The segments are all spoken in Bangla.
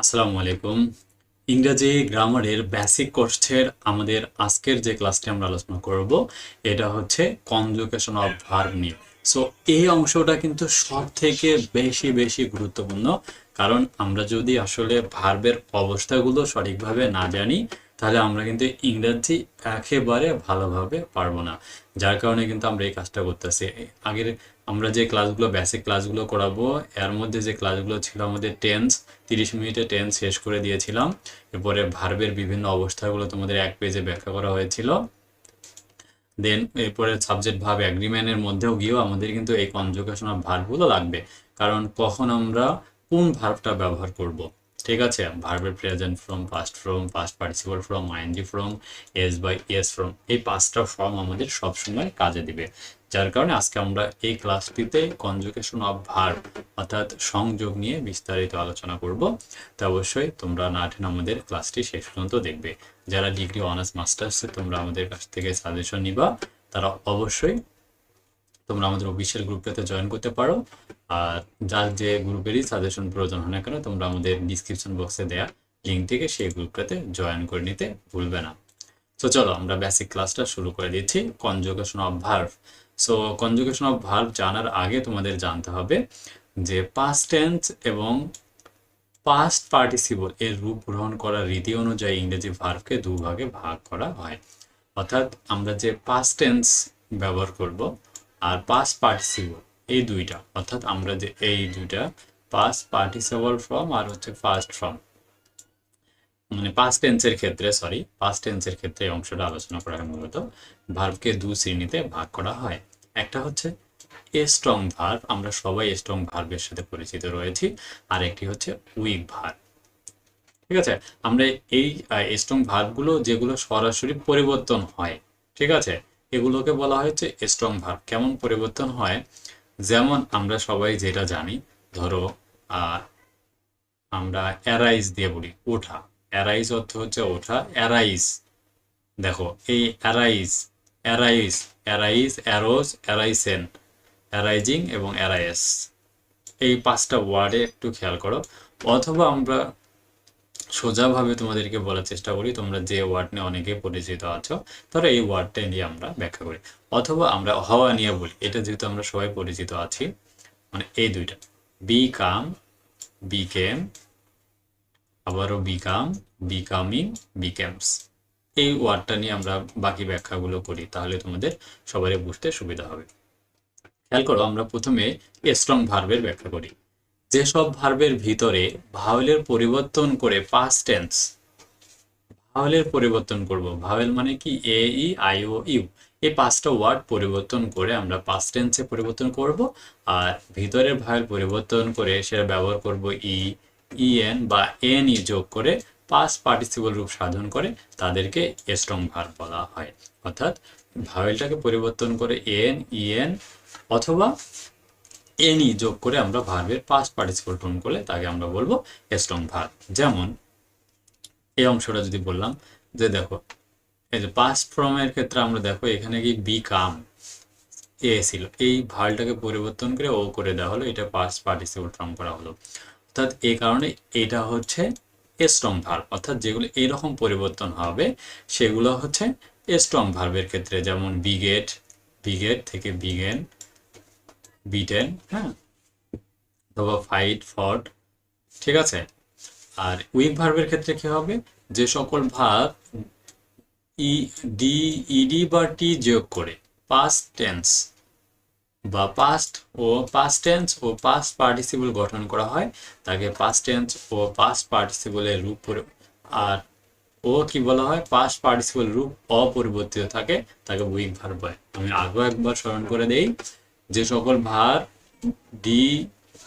আসসালামু আলাইকুম। ইংরেজি গ্রামারের বেসিক কোর্সের আমাদের আজকের যে ক্লাসটি আমরা আলোচনা করব, এটা হচ্ছে কনজুকেশন অফ ভার্ব নিয়ে। সো এই অংশটা কিন্তু সব থেকে বেশি বেশি গুরুত্বপূর্ণ। কারণ আমরা যদি আসলে ভার্বের অবস্থাগুলো সঠিকভাবে না জানি, তাহলে আমরা কিন্তু ইংরেজি একেবারে ভালোভাবে পারব না। যার কারণে কিন্তু আমরা এই কাজটা করতেছি। আগের আমরা যে ক্লাসগুলো বেসিক ক্লাসগুলো করাবো, এর মধ্যে যে ক্লাসগুলো ছিল আমাদের টেন্স তিরিশ মিনিটে টেন্স শেষ করে দিয়েছিলাম। এরপরে ভার্বের বিভিন্ন অবস্থাগুলো তোমাদের এক পেজে ব্যাখ্যা করা হয়েছিল। দেন এরপরে সাবজেক্ট ভাব অ্যাগ্রিমেন্টের মধ্যেও গিয়েও আমাদের কিন্তু এই কনজুগেশন অফ ভার্বগুলো লাগবে। কারণ কখন আমরা কোন ভার্বটা ব্যবহার করব? ঠিক আছে ভার্বের present form past form past participle form ING form S by S form এই পাঁচটা ফর্ম আমাদের সবসময় কাজে দিবে। যার কারণে আজকে আমরা এই ক্লাসটিতে কনজুগেশন অফ ভার্ব অর্থাৎ সংযোগ নিয়ে বিস্তারিত আলোচনা করব। তো অবশ্যই তোমরা না টেনে আমাদের ক্লাসটি শেষ পর্যন্ত দেখবে। যারা ডিগ্রি অনার্স মাস্টার্সে তোমরা আমাদের কাছ থেকে সাজেশন নিবা, তারা অবশ্যই তোমরা আমাদের অফিসিয়াল গ্রুপটাতে জয়েন করতে পারো। আর যার যে গ্রুপেরই সাজেশন প্রয়োজন হয় না কেন, তোমরা আমাদের ডিসক্রিপশন বক্সে দেয়া লিঙ্ক থেকে সেই গ্রুপটাতে জয়েন করে নিতে ভুলবে না। তো চলো, আমরা বেসিক ক্লাসটা শুরু করে দিচ্ছি conjugation of verb so conjugation of verb জানার আগে তোমাদের জানতে হবে যে পাস্ট টেন্স এবং পাস্ট পার্টিসিপল এর রূপ গ্রহণ করার রীতি অনুযায়ী ইংরেজি ভার্ভকে দুভাগে ভাগ করা হয়। অর্থাৎ আমরা যে পাস্ট টেন্স ব্যবহার করব আর পাস্ট পার্টিসিপল এই দুইটা, অর্থাৎ আমরা যে এই দুইটা পাস্ট পার্টিসিপল ফর্ম আর হচ্ছে ফার্স্ট ফর্ম মানে পাস্ট টেন্সের ক্ষেত্রে সরি পাস্ট টেন্সের ক্ষেত্রে এই অংশটা আলোচনা করা হয় মূলত ভার্বকে দু শ্রেণীতে ভাগ করা হয়। একটা হচ্ছে এ স্ট্রং ভার্ব আমরা সবাই স্ট্রং ভার্বের সাথে পরিচিত রয়েছি, আর একটি হচ্ছে উইক ভার্ব ঠিক আছে? আমরা এই স্ট্রং ভার্বগুলো যেগুলো সরাসরি পরিবর্তন হয়, ঠিক আছে? এগুলোকে বলা হয়েছে স্ট্রং ভার্ব কেমন পরিবর্তন হয়? যেমন আমরা সবাই যেটা জানি, ধরো আমরা অ্যারাইজ দিয়ে বলি, ওঠা। অ্যারাইজ অর্থ হচ্ছে ওঠা। অ্যারাইজ দেখো, এই arise arise arise arose arisen arising এবং অ্যারাইস এই পাঁচটা ওয়ার্ডে একটু খেয়াল করো। অথবা আমরা সোজাভাবে তোমাদেরকে বলার চেষ্টা করি, তোমরা যে ওয়ার্ড নিয়ে অনেকে পরিচিত আছো ধরো এই ওয়ার্ডটা নিয়ে আমরা ব্যাখ্যা করি। অথবা আমরা হওয়া নিয়ে বলি, এটা যেহেতু আমরা সবাই পরিচিত আছি মানে এই দুইটা। বি কাম বি কেম আবারও বিকাম বি বিকেমস এই ওয়ার্ডটা নিয়ে আমরা বাকি ব্যাখ্যাগুলো করি, তাহলে তোমাদের সবারই বুঝতে সুবিধা হবে। খেয়াল করো, আমরা প্রথমে স্ট্রং ভার্বের ব্যাখ্যা করি। যেসব ভার্বের ভিতরে ভাওয়েলের পরিবর্তন করে পাস্ট টেন্স ভাওয়েলের পরিবর্তন করব। ভাওয়েল মানে কি? এ ই আই ও ইউ এই পাঁচটা ওয়ার্ড পরিবর্তন করে আমরা পাস্ট টেন্সে পরিবর্তন করব আর ভিতরের ভাওয়েল পরিবর্তন করে সেটা ব্যবহার করব ই ইএন বা এন ই যোগ করে পাস্ট পার্টিসিপল রূপ সাধন করে তাদেরকে স্ট্রং ভার্ব বলা হয়। অর্থাৎ ভাওয়েলটাকে পরিবর্তন করে এন ইএন অথবা এনি যোগ করে আমরা ভার্বের পাস্ট পার্টিসিপল ফর্ম করলে তাকে আমরা বলব স্ট্রং ভার্ব যেমন, এই অংশটা যদি বললাম, যে দেখো, এই যে পাস্ট ফর্মের ক্ষেত্রে আমরা দেখো, এখানে কি বি কাম এ ছিল। এই ভালটাকে পরিবর্তন করে ও করে দেওয়া হলো, এটা পাস্ট পার্টিসিপল ফর্ম করা হলো। অর্থাৎ এই কারণে এটা হচ্ছে স্ট্রং ভার্ব অর্থাৎ যেগুলো এইরকম পরিবর্তন হবে, সেগুলো হচ্ছে স্ট্রং ভার্বের ক্ষেত্রে। যেমন বিগেট বিগেট থেকে বিগেন বিটেন হ্যাঁ? অথবা ফাইট ফট ঠিক আছে? আর উইক ভার্বের ক্ষেত্রে কি হবে? যে সকল ভার্ব ই ডি ইডি বা টি যোগ করে পাস্ট টেন্স বা পাস্ট ও পাস্ট টেন্স ও পাস্ট পার্টিসিপল গঠন করা হয়, তাকে পাস্ট টেন্স ও পাস্ট পার্টিসিপলের রূপ আর ও কি বলা হয়? পাস্ট পার্টিসিপল রূপ অপরিবর্তিত থাকে, তাকে উইক ভার্ব বলে। আমি আগেও একবার স্মরণ করে দেই যে সকল ভার ডি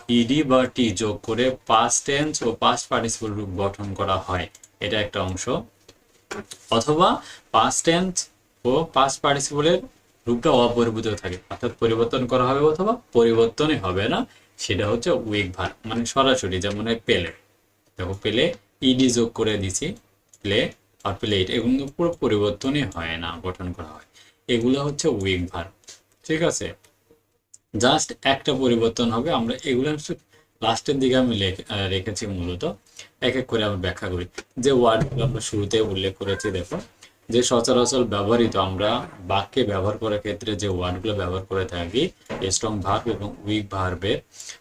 ইডি বা টি যোগ করে পাস্ট টেন্স ও পাস্ট পার্টিসিপল রূপ গঠন করা হয়। এটা একটা অংশ। অথবা পাস্ট টেন্স ও পাস্ট পার্টিসিপলের রূপটা অপরিবর্তিত থাকে। অর্থাৎ পরিবর্তন করা হবে অথবা পরিবর্তনই হবে না। সেটা হচ্ছে উইক ভার মানে সরাসরি যেমন পেলে। দেখো পেলে ইডি যোগ করে দিছি, প্লে আর প্লেট এগুলো পুরো পরিবর্তনই হয় না, গঠন করা হয়। এগুলো হচ্ছে উইক ভার। ঠিক আছে? জাস্ট একটা পরিবর্তন হবে, আমরা এগুলো লাস্টের দিকে আমি রেখেছি মূলত। এক এক করে আমি ব্যাখ্যা করি। যে ওয়ার্ডগুলো আমরা শুরুতে উল্লেখ করেছি, দেখো, যে সচরাচর ব্যবহৃত আমরা বাক্যে ব্যবহার করার ক্ষেত্রে যে ওয়ার্ডগুলো ব্যবহার করে থাকি স্ট্রং ভার্ব এবং উইক ভার্বের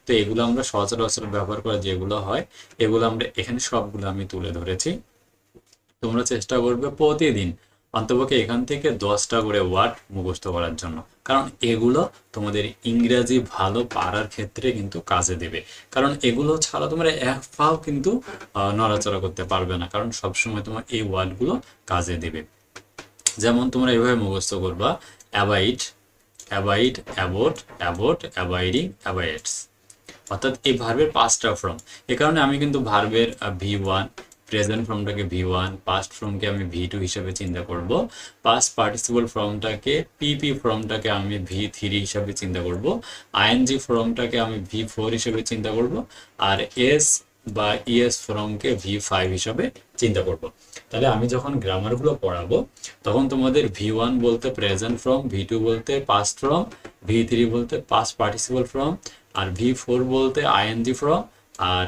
তো এগুলো আমরা সচরাচর ব্যবহার করা যেগুলো হয়, এগুলো আমরা এখানে সবগুলো আমি তুলে ধরেছি। তোমরা চেষ্টা করবে প্রতিদিন অন্তপক্ষে এখান থেকে দশটা করে ওয়ার্ড মুখস্থ করার জন্য। কারণ এগুলো তোমাদের ইংরেজি ভালো পারার ক্ষেত্রে কিন্তু কাজে দেবে। কারণ এগুলো ছাড়া তোমরা এক পাও কিন্তু নড়াচড়া করতে পারবে না। কারণ সবসময় তোমার এই ওয়ার্ডগুলো কাজে দেবে। যেমন তোমরা এভাবে মুখস্থ করবা, abide abide abode abode abiding, abides. অর্থাৎ এই ভার্বের পাঁচটা ফর্ম। এ কারণে আমি কিন্তু ভার্বের ভি ওয়ান প্রেজেন্ট ফর্মটাকে ভি ওয়ান পাস্ট ফর্মকে আমি ভি টু হিসাবে চিন্তা করব। পাস্ট পার্টিসিপল ফর্মটাকে পিপি ফর্মটাকে আমি ভি থ্রি হিসাবে চিন্তা করব। আইএনজি ফর্মটাকে আমি ভি ফোর হিসাবে চিন্তা করব। আর এস বা ইএস ফর্মকে ভি ফাইভ হিসাবে চিন্তা করব। তাহলে আমি যখন গ্রামারগুলো পড়াবো, তখন তোমাদের ভি ওয়ান বলতে প্রেজেন্ট ফর্ম ভি টু বলতে পাস্ট ফর্ম ভি থ্রি বলতে পাস্ট পার্টিসিপল ফর্ম আর ভি ফোর বলতে আইএনজি ফর্ম আর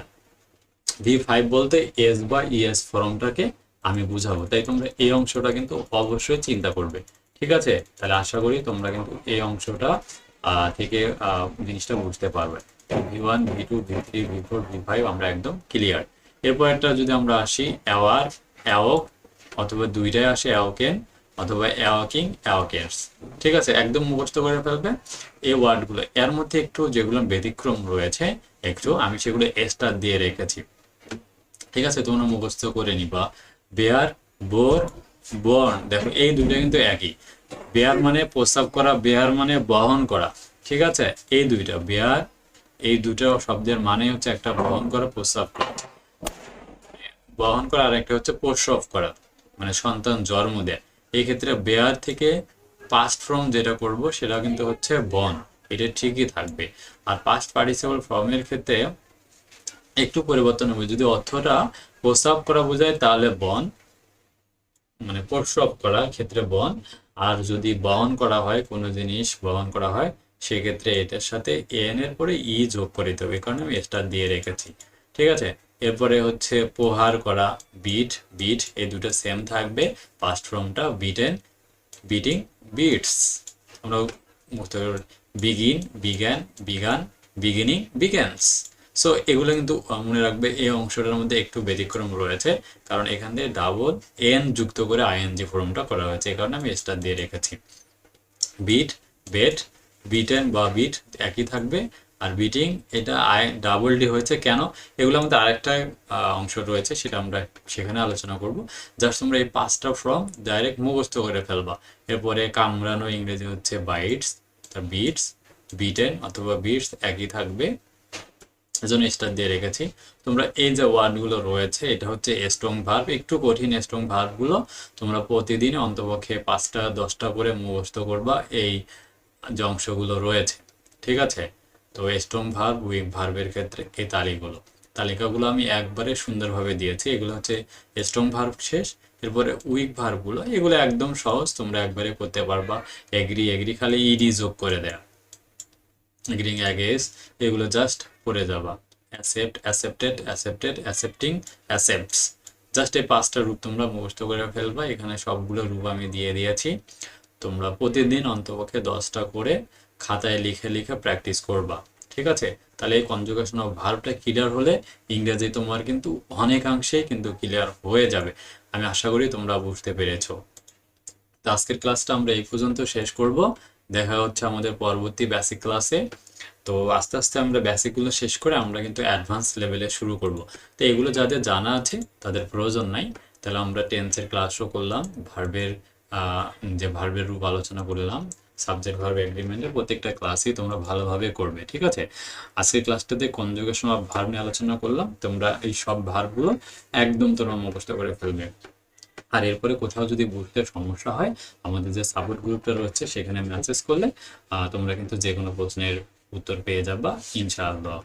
ভি ফাইভ বলতে এস বা ইএস ফর্মটাকে আমি বুঝাবো। তাই তোমরা এই অংশটা কিন্তু অবশ্যই চিন্তা করবে। ঠিক আছে? তাহলে আশা করি তোমরা কিন্তু এই অংশটা থেকে জিনিসটা বুঝতে পারবে। V one V two V three V four V five আমরা একদম ক্লিয়ার এরপর একটা যদি আমরা আসি, অ্যাওয়ার, অ্যাওক, অথবা দুইটাই আসে অ্যাওকেন অথবা অ্যাওয়াকিং অ্যাওকেন্স ঠিক আছে, একদম মুখস্থ করে ফেলবে। এই ওয়ার্ডগুলো, এর মধ্যে একটু যেগুলো ব্যতিক্রম রয়েছে, একটু আমি সেগুলো দিয়ে রেখেছি। ঠিক আছে, তোমরা মুখস্থ করে নিবা। বেয়ার বোর দেখো, এই দুটো কিন্তু একই। বেয়ার মানে প্রস্তাব করা বেয়ার মানে বহন করা। ঠিক আছে, এই দুইটা বেয়ার এই দুটো শব্দের মানে হচ্ছে একটা বহন করা প্রস্তাব করা। বহন করা আর একটা হচ্ছে প্রসব করা মানে সন্তান জন্ম দেয়। এই ক্ষেত্রে বেয়ার থেকে পাস্ট ফর্ম যেটা করব, সেটা কিন্তু হচ্ছে বন এটা ঠিকই থাকবে। আর পাস্ট পার্টিসিপল ফর্মের ক্ষেত্রে একটু পরিবর্তন হবে। যদি অর্থটা প্রস্রাব করা বোঝায়, তাহলে বন মানে প্রসব করা ক্ষেত্রে বন আর যদি বহন করা হয়, কোনো জিনিস বহন করা হয়, সেক্ষেত্রে এটার সাথে এন এর পরে ই যোগ করে এই কারণে আমি স্টার দিয়ে রেখেছি। ঠিক আছে? এরপরে হচ্ছে প্রহার করা বিট বিট এই দুটো সেম থাকবে। পাস্ট ফর্মটা বিটেন বিটিং বিটস আমরা begin begun began beginning begins so এগুলো কিন্তু মনে রাখবে এই অংশটার মধ্যে একটু ব্যতিক্রম রয়েছে, কারণ এখান থেকে ডাবল এন যুক্ত করে আইএনজি ফর্মটা করা হয়েছে, এই কারণে আমি স্টার দিয়ে রেখেছি। বিট বেট বিটেন বা বিট একই থাকবে। আর বিটিং এটা আই ডাবল ডি হয়েছে। কেন? এগুলো আমাদের আরেকটা অংশ রয়েছে, সেটা আমরা সেখানে আলোচনা করব। জাস্ট তোমরা এই পাঁচটা ফর্ম ডাইরেক্ট মুখস্থ করে ফেলবা। এরপরে কামড়ানো ইংরেজি হচ্ছে বাইটস বিটস বিটেন অথবা বিটস একই থাকবে। এজন্য স্টার দিয়ে রেখেছি। তোমরা এই যে ওয়ার্ডগুলো রয়েছে, এটা হচ্ছে স্ট্রং ভার্ব একটু কঠিন স্ট্রং ভার্বগুলো তোমরা প্রতিদিন অন্তপক্ষে পাঁচটা, দশটা করে মুখস্থ করবা, এই যে অংশগুলো রয়েছে। ঠিক আছে? তো স্ট্রং ভার্ব উইক ভার্বের ক্ষেত্রে এই তালিকাগুলো। তালিকাগুলো আমি একবারে সুন্দরভাবে দিয়েছি। এগুলো হচ্ছে স্ট্রং ভার্ব শেষ, এরপরে উইক ভার্বগুলো এগুলো একদম সহজ, তোমরা একবারে করতে পারবা। এগ্রি এগ্রি খালি ইডি যোগ করে দেয়া। এগ্রিং অ্যাগেস এগুলো জাস্ট পড়ে যাবা। অ্যাসেপ্ট অ্যাসেপ্টেড অ্যাসেপ্টেড অ্যাসেপ্টিং অ্যাসেপ্টস জাস্ট এই পাঁচটা রূপ তোমরা মুখস্থ করে ফেলবা। এখানে সবগুলো রূপ আমি দিয়ে দিয়েছি। তোমরা প্রতিদিন অন্তপক্ষে দশটা করে খাতায় লিখে লিখে প্র্যাকটিস করবা। ঠিক আছে? তাহলে এই কনজুগেশন অফ ভার্বটা ক্লিয়ার হলে ইংরেজি তোমার কিন্তু অনেকাংশেই কিন্তু ক্লিয়ার হয়ে যাবে। আমি আশা করি তোমরা বুঝতে পেরেছ। তো আজকের ক্লাসটা আমরা এই পর্যন্ত শেষ করব। দেখা হচ্ছে আমাদের পরবর্তী বেসিক ক্লাসে তো আস্তে আস্তে আমরা বেসিকগুলো শেষ করে আমরা কিন্তু অ্যাডভান্স লেভেলে শুরু করব। তো এগুলো যাদের জানা আছে, তাদের প্রয়োজন নাই। তাহলে আমরা টেন্সের ক্লাসও করলাম ভার্বের যে ভার্বের রূপ আলোচনা করলাম। সাবজেক্ট ভার্ব এগ্রিমেন্টের প্রত্যেকটা ক্লাসই তোমরা ভালোভাবে করবে, ঠিক আছে? আজকে ক্লাসটাতে কনজুগেশন অফ ভার্ব নিয়ে আলোচনা করলাম? তোমরা এই সব ভার্বগুলো একদম তোমরা মুখস্থ করে ফেলবে। আর এরপরে কোথাও যদি বুঝতে সমস্যা হয়, আমাদের যে সাপোর্ট গ্রুপটা রয়েছে, সেখানে মেসেজ করলে তোমরা কিন্তু যে কোনো প্রশ্নের উত্তর পেয়ে যাবা, ইনশাআল্লাহ।